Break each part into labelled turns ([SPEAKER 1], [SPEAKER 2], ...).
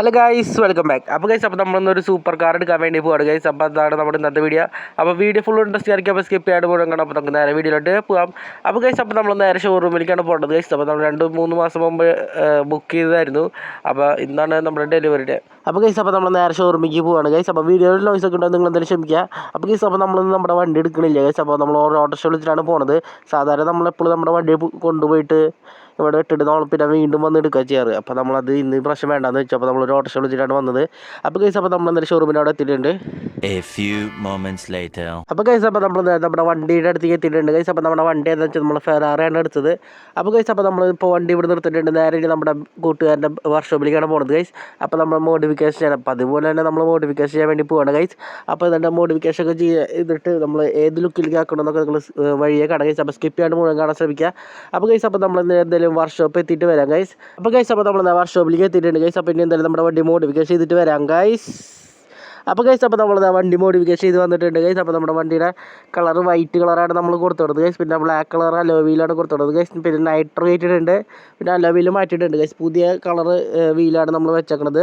[SPEAKER 1] Hello guys welcome back അപ്പോൾ guys അപ്പോൾ നമ്മളൊന്നൊരു സൂപ്പർ കാർ എടുക്കാൻ വേണ്ടി പോവാണ്. ഗൈസ് അപ്പോൾ അതാണ് നമ്മുടെ ഇന്നത്തെ വീഡിയോ അപ്പോൾ വീഡിയോ ഫുൾ ഇൻട്രസ്റ്റ് ആയിരിക്കും അപ്പോൾ സ്കിപ്പ് ചെയ്യാണ്ട് പോകണം കാണാം അപ്പോൾ നമുക്ക് നേരെ വീഡിയോയിലോട്ട് പോകാം അപ്പോൾ ഗൈസ് അപ്പോൾ നമ്മൾ നേരെ ഷോറൂമിലേക്കാണ് പോകേണ്ടത് ഗൈസ് അപ്പോൾ നമ്മൾ രണ്ട് മൂന്ന് മാസം മുമ്പ് ബുക്ക് ചെയ്തതായിരുന്നു. അപ്പോൾ ഇന്നാണ് നമ്മുടെ ഡെലിവറി ഡേ അപ്പോൾ ഗൈസ് അപ്പോൾ നമ്മൾ നേരെ ഷോറൂമിലേക്ക് പോവാണ്. ഗൈസ് അപ്പോൾ വീഡിയോയിൽ നോയ്സ് ഒക്കെ ഉണ്ടോ നിങ്ങൾ എന്തായാലും ക്ഷമിക്കുക. അപ്പോൾ ഗൈസ് അപ്പോൾ നമ്മൾ നമ്മുടെ വണ്ടി എടുക്കണില്ല ഗൈസ് അപ്പോൾ നമ്മൾ ഓരോ ഓട്ടോറിക്ഷ വിളിച്ചിട്ടാണ് പോണത്. സാധാരണ നമ്മളെപ്പോഴും നമ്മുടെ വണ്ടി കൊണ്ടുപോയിട്ട് ഇവിടെ ഇട്ടിട്ട് നമ്മൾ പിന്നെ വീണ്ടും വന്ന് എടുക്കുക ചെയ്യാറ്. അപ്പോൾ നമ്മളത് ഇന്ന് പ്രശ്നം വേണ്ടെന്ന് വെച്ചു. അപ്പോൾ നമ്മൾ ഒരു ഓട്ടോറിക്ഷ വിളിച്ചിട്ടാണ് വന്നത്. അപ്പോൾ കേസ് അപ്പോൾ നമ്മൾ എന്തായാലും ഷോറൂമിന്റെ അവിടെ എത്തിയിട്ടുണ്ട്. അപ്പോൾ കേസ് അപ്പോൾ നമ്മൾ നമ്മുടെ വണ്ടിയുടെ അടുത്തേക്ക് എത്തിയിട്ടുണ്ട്. കേസ് അപ്പോൾ നമ്മുടെ വണ്ടി എന്ന് വെച്ചാൽ നമ്മൾ ഫെറാറിയാണ് എടുത്തത്. അപ്പോൾ കേസ് അപ്പോൾ നമ്മൾ ഇപ്പോൾ വണ്ടി ഇവിടെ നിർത്തിയിട്ടുണ്ട്. നേരെ ഇനി നമ്മുടെ കൂട്ടുകാരന്റെ വർക്ക്ഷോപ്പിലേക്കാണ് പോകുന്നത് ഗൈസ് അപ്പോൾ നമ്മൾ മോഡിഫിക്കേഷൻ ചെയ്യണം അപ്പോൾ അതുപോലെ തന്നെ നമ്മൾ മോഡിഫിക്കേഷൻ ചെയ്യാൻ വേണ്ടി പോവാണ് ഗൈസ് അപ്പോൾ ഇതിന്റെ മോഡിഫിക്കേഷൻ ഒക്കെ ചെയ്യുക ഇതിട്ട് നമ്മൾ ഏത് ലുക്കിലേക്ക് ആക്കണം എന്നൊക്കെ നിങ്ങൾ വഴിയേ കാണാം ഗൈസ് അപ്പോൾ സ്കിപ്പ് ചെയ്യാണ്ട് മുഴുവൻ കാണാൻ ശ്രമിക്കുക. അപ്പോൾ ഗൈസ് അപ്പോൾ നമ്മൾ ഇന്ന് എന്തായാലും വർക്ക്ഷോപ്പ് എത്തിയിട്ട് വരാം ഗൈസ് അപ്പോൾ ഗൈസ് അപ്പോൾ നമ്മൾ വർക്ക്ഷോപ്പിലേക്ക് എത്തിയിട്ടുണ്ട് ഗൈസ് അപ്പോൾ ഇനി എന്തായാലും നമ്മുടെ വണ്ടി മോഡിഫിക്കേഷൻ ചെയ്തിട്ട് വരാം ഗൈസ് അപ്പോൾ ഗൈസ് അപ്പോൾ നമ്മൾ വണ്ടി മോഡിഫിക്കേഷൻ ചെയ്ത് വന്നിട്ടുണ്ട് ഗൈസ് അപ്പോൾ നമ്മുടെ വണ്ടിയുടെ കളർ വൈറ്റ് കളറാണ് നമ്മൾ കൊടുത്തുള്ളത് ഗൈസ് പിന്നെ ബ്ലാക്ക് കളർ വീലാണ് കൊടുത്തുള്ളത് ഗൈസ് പിന്നെ നൈട്രേറ്റഡ് ഉണ്ട് പിന്നെ അലോവീൽ മാറ്റിയിട്ടുണ്ട് ഗൈസ് പുതിയ കളർ വീലാണ് നമ്മൾ വെച്ചേക്കണത്.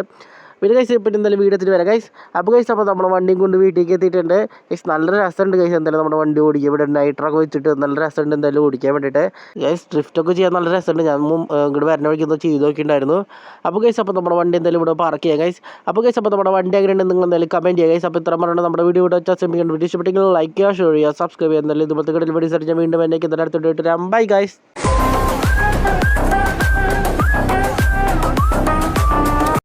[SPEAKER 1] പിന്നെ കൈസ് ഇപ്പം എന്തായാലും വീടെത്തിട്ട് വരാം. കൈസ് അപ്പോൾ കൈസ് അപ്പോൾ നമ്മൾ വണ്ടിയും കൊണ്ട് വീട്ടിലേക്ക് എത്തിയിട്ടുണ്ട്. കൈസ് നല്ല രസമുണ്ട് കൈസ് എന്തായാലും നമ്മുടെ വണ്ടി ഓടിക്കുക ഇവിടെ നൈട്രൊക്കെ വെച്ചിട്ട് നല്ല രസമുണ്ട് എന്തായാലും ഓടിക്കാൻ വേണ്ടിയിട്ട്. ഡ്രിഫ്റ്റ് ഡ്രിഫ്റ്റൊക്കെ ചെയ്യാൻ നല്ല രസമുണ്ട്. ഞാൻ ഇങ്ങോട്ട് വരുന്ന വഴിക്ക് ഒന്ന് ചെയ്ത് നോക്കിയിട്ടുണ്ടായിരുന്നു. അപ്പോൾ കൈസ് അപ്പോൾ നമ്മുടെ വണ്ടി എന്തായാലും ഇവിടെ പാർക്ക് ചെയ്യാം കൈസ് അപ്പോൾ കൈസ് അപ്പോൾ നമ്മുടെ വണ്ടി എങ്ങനെയുണ്ട് നിങ്ങൾ എന്തായാലും കമന്റ് ചെയ്യുക കൈസ് അപ്പോൾ ഇത്ര പറഞ്ഞാൽ നമ്മുടെ വീഡിയോ ഇവിടെ വെച്ചാൽ ശ്രമിക്കേണ്ട വീഡിയോ ഇഷ്ടപ്പെട്ടെങ്കിൽ ലൈക്ക് ചെയ്യുക ഷെയർ ചെയ്യുക സബ്സ്ക്രൈബ് ചെയ്യുക. എന്തായാലും ഇതുപോലത്തെ കടയിൽ വീഡിയോ ഞാൻ വീണ്ടും എന്നേക്ക് എന്തായാലും അടുത്തോട്ട് ബൈ ഗൈസ്